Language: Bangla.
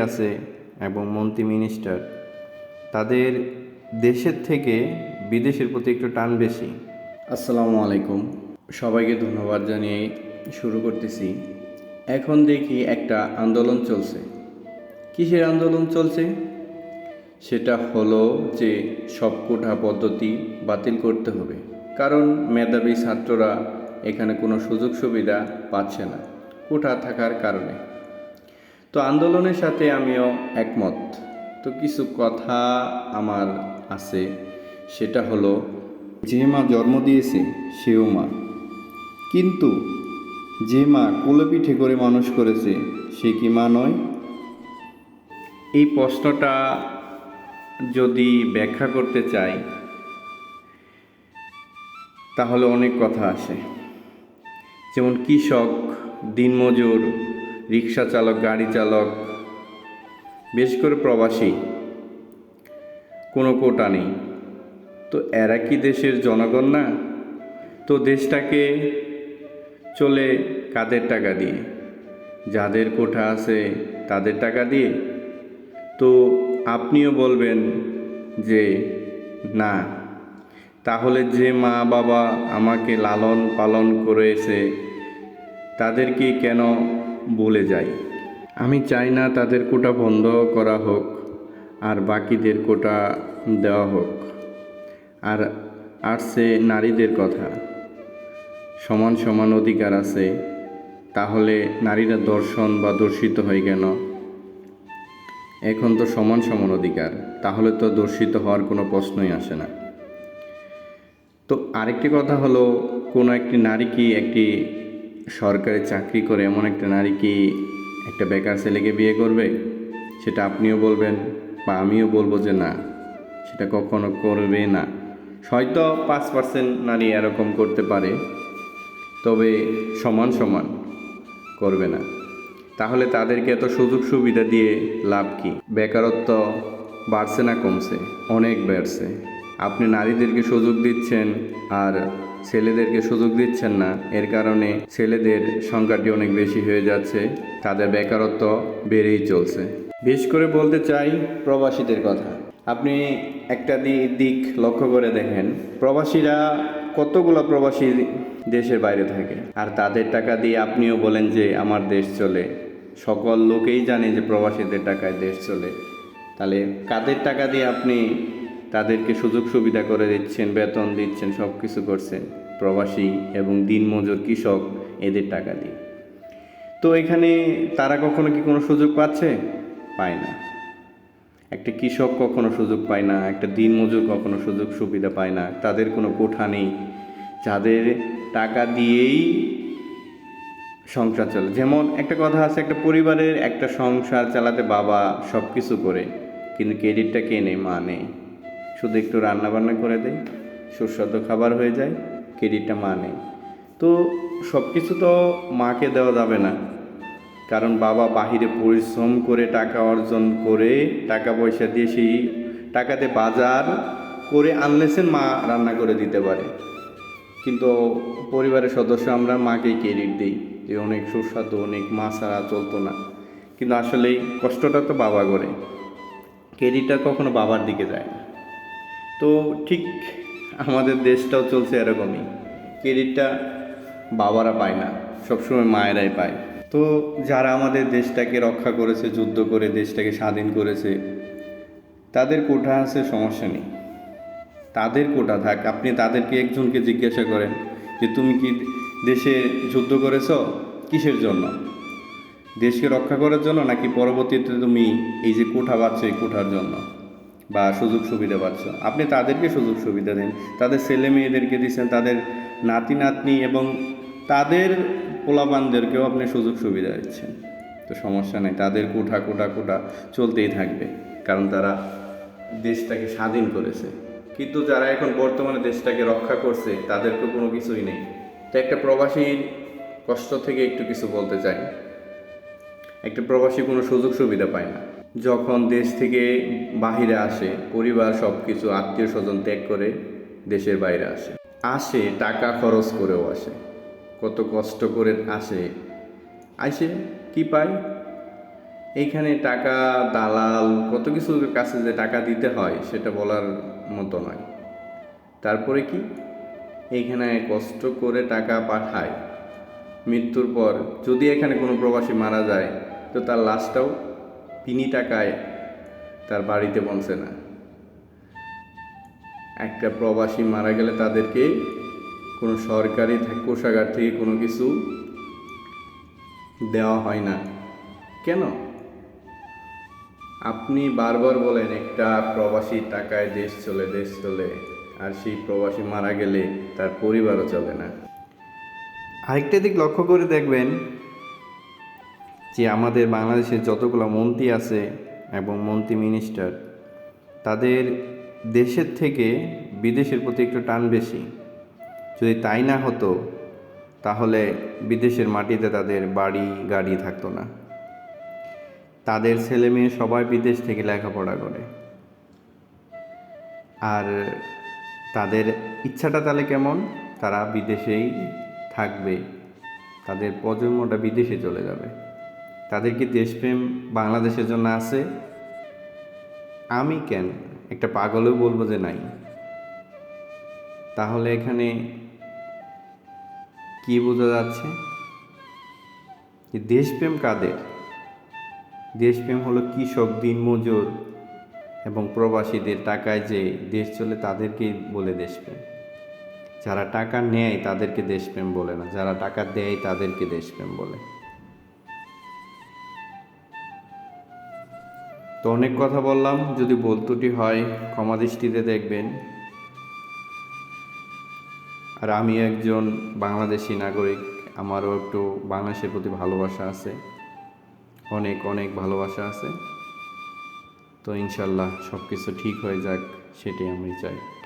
আছে এবং মন্ত্রী মিনিস্টার তাদের দেশের থেকে বিদেশের প্রতি একটু টান বেশি। আসসালামু আলাইকুম। সবাইকে ধন্যবাদ জানিয়ে শুরু করতেছি। এখন দেখি একটা আন্দোলন চলছে। কিসের আন্দোলন চলছে? সেটা হলো যে সব কোঠা পদ্ধতি বাতিল করতে হবে। কারণ মেধাবী ছাত্ররা এখানে কোনো সুযোগ সুবিধা পাচ্ছে না কোঠা থাকার কারণে। তো আন্দোলনের সাথে আমিও একমত। তো কিছু কথা আমার আছে, সেটা হলো, যে মা জন্ম দিয়েছে, সেও মা। কিন্তু যে মা কোলে পিঠে করে মানুষ করেছে, সে কি মা নয়? এই প্রশ্নটা যদি ব্যাখ্যা করতে চাই, তাহলে অনেক কথা আসে যেমন কৃষক, দিনমজুর রিক্সা চালক, গাড়ি চালক, বেশ করে প্রবাসী, কোনো কোটা নেই। তো এরা কি দেশের জনগণ না? তো দেশটাকে চলে কাদের টাকা দিয়ে? যাদের কোঠা আছে তাদের টাকা দিয়ে? তো আপনিও বলবেন যে না। তাহলে যে মা বাবা আমাকে লালন পালন করেছে, তাদেরকে কেন বলে যাই। আমি চাই না তাদের কোটা বন্ধ করা হোক, আর বাকিদের কোটা দেওয়া হোক। আর আসছে নারীদের কথা। সমান সমান অধিকার আছে, তাহলে নারীরা দর্শন বা দর্শিত হয় কেন? এখন তো সমান সমান অধিকার, তাহলে তো দর্শিত হওয়ার কোনো প্রশ্নই আসে না। তো আরেকটি কথা হলো, কোনো একটি নারী কি একটি সরকারি চাকরি করে এমন একটা নারী কি একটা বেকার ছেলেকে বিয়ে করবে? সেটা আপনিও বলবেন বা আমিও বলব যে না, সেটা কখনো করবে না। হয়তো পাঁচ পার্সেন্ট নারী এরকম করতে পারে, তবে সমান সমান করবে না। তাহলে তাদেরকে এত সুযোগ সুবিধা দিয়ে লাভ কি? বেকারত্ব বাড়ছে না কমছে, অনেক বেড়ছে। আপনি নারীদেরকে সুযোগ দিচ্ছেন আর ছেলেদেরকে সুযোগ দিচ্ছেন না। এর কারণে ছেলেদের সংখ্যাটি অনেক বেশি হয়ে যাচ্ছে। তাদের বেকারত্ব বেড়েই চলছে। বেশ করে বলতে চাই প্রবাসীদের কথা। আপনি একটা দিক লক্ষ্য করে দেখেন। প্রবাসীরা কতগুলো প্রবাসী দেশের বাইরে থাকে। আর তাদের টাকা দিয়ে আপনিও বলেন যে, আমার দেশ চলে। সকল লোকেই জানে যে, প্রবাসীদের টাকায় দেশ চলে। তাহলে কাদের টাকা দিয়ে আপনি তাদেরকে সুযোগ সুবিধা করে দিচ্ছেন, বেতন দিচ্ছেন সব কিছু করছেন। প্রবাসী এবং দিনমজুর কৃষক এদের টাকা দিয়ে। তো এখানে তারা কখনো কি কোনো সুযোগ পাচ্ছে? পায় না। একটা কৃষক কখনো সুযোগ পায় না, একটা দিনমজুর কখনো সুযোগ সুবিধা পায় না। তাদের কোনো কোঠা নেই। যাদের টাকা দিয়েই সংসার চলে। যেমন একটা কথা আছে, একটা পরিবারের একটা সংসার চালাতে বাবা সব কিছু করে, কিন্তু ক্রেডিটটা কে নেই মা নেই শুধু একটু রান্না বান্না করে দেয় সুস্বাদু খাবার হয়ে যায় ক্রেডিটটা মা নেই তো সব কিছু তো মাকে দেওয়া যাবে না। কারণ বাবা বাহিরে পরিশ্রম করে টাকা অর্জন করে টাকা পয়সা দিয়ে সেই টাকাতে বাজার করে আনলেছেন মা রান্না করে দিতে পারে। কিন্তু পরিবারের সদস্য আমরা মাকেই ক্রেডিট দিই যে অনেক সুস্বাদু, অনেক মা ছাড়া চলতো না। কিন্তু আসলে কষ্টটা তো বাবা করে। ক্রেডিটটা কখনো বাবার দিকে যায় না। তো ঠিক আমাদের দেশটাও চলছে এরকমই। ক্রেডিটটা বাবারা পায় না, সবসময় মায়েরাই পায়। তো যারা আমাদের দেশটাকে রক্ষা করেছে, যুদ্ধ করে দেশটাকে স্বাধীন করেছে, তাদের কোঠা আছে, সমস্যা নেই। তাদের কোটা থাক, আপনি তাদেরকে একজনকে জিজ্ঞাসা করেন যে, তুমি কি দেশে যুদ্ধ করেছ? কিসের জন্য? দেশকে রক্ষা করার জন্য নাকি পরবর্তীতে তুমি এই যে কোঠা পাচ্ছ এই কোঠার জন্য? বা সুযোগ সুবিধা পাচ্ছ। আপনি তাদেরকে সুযোগ সুবিধা দেন। তাদের ছেলে মেয়েদেরকে দিচ্ছেন, তাদের নাতি নাতনি এবং তাদের পোলাপানদেরকেও আপনি সুযোগ সুবিধা দিচ্ছেন। তো সমস্যা নেই, তাদের কোঠা কোঠা কোঠা চলতেই থাকবে, কারণ তারা দেশটাকে স্বাধীন করেছে। কিন্তু যারা এখন বর্তমানে দেশটাকে রক্ষা করছে তাদেরকে কোনো কিছুই নেই। তো একটা প্রবাসীর কষ্ট থেকে একটু কিছু বলতে চাই। একটা প্রবাসী কোনো সুযোগ সুবিধা পায় না। যখন দেশ থেকে বাহিরে আসে, পরিবার সব কিছু আত্মীয় স্বজন ত্যাগ করে দেশের বাইরে আসে। আসে, টাকা খরচ করেও আসে। কত কষ্ট করে আসে। আসে, কি পায়? এইখানে টাকা, দালাল, কত কিছুর কাছে যে টাকা দিতে হয়, সেটা বলার মতো নয়। তারপরে কি? এইখানে কষ্ট করে টাকা পাঠায়। মৃত্যুর পর যদি এখানে কোনো প্রবাসী মারা যায়, তো তার লাশটাও বিনি টাকায় তার বাড়িতে পৌঁছে না। একটা প্রবাসী মারা গেলে তাদেরকে কোনো সরকারি কোষাগার থেকে কোনো কিছু দেওয়া হয় না। কেন? আপনি বারবার বলেন একটা প্রবাসী টাকায় দেশ চলে দেশ চলে, আর সেই প্রবাসী মারা গেলে তার পরিবারও চলে না। আরেকটা দিক লক্ষ্য করে দেখবেন যে আমাদের বাংলাদেশের যতগুলো মন্ত্রী আছে এবং মন্ত্রী মিনিস্টার তাদের দেশের থেকে বিদেশের প্রতি একটু টান বেশি। যদি তাই না হতো, তাহলে বিদেশের মাটিতে তাদের বাড়ি, গাড়ি থাকতো না। তাদের ছেলে মেয়ে সবাই বিদেশ থেকে লেখাপড়া করে। আর তাদের ইচ্ছাটা তাহলে কেমন? তারা বিদেশেই থাকবে। তাদের প্রজন্মটা বিদেশে চলে যাবে। তাদের কি দেশপ্রেম বাংলাদেশের জন্য আছে? আমি কেন? একটা পাগলেও বলব যে নাই। তাহলে এখানে কি বোঝা যাচ্ছে? যে দেশপ্রেম কাদের? দেশপ্রেম হলো কৃষক, দিনমজুর এবং প্রবাসীদের টাকায় যে দেশ চলে তাদেরকেই বলে দেশপ্রেম। যারা টাকা নেয় তাদেরকে দেশপ্রেম বলে না, যারা টাকা দেয় তাদেরকে দেশপ্রেম বলে। তো অনেক কথা বললাম, যদি বলতুটি হয়, ক্ষমা দৃষ্টিতে দেখবেন। আর আমি একজন বাংলাদেশি নাগরিক, আমারও একটু বাংলাদেশের প্রতি ভালোবাসা আছে। অনেক অনেক ভালোবাসা আছে। তো ইনশাল্লাহ সব কিছু ঠিক হয়ে যাক সেটি আমি চাই।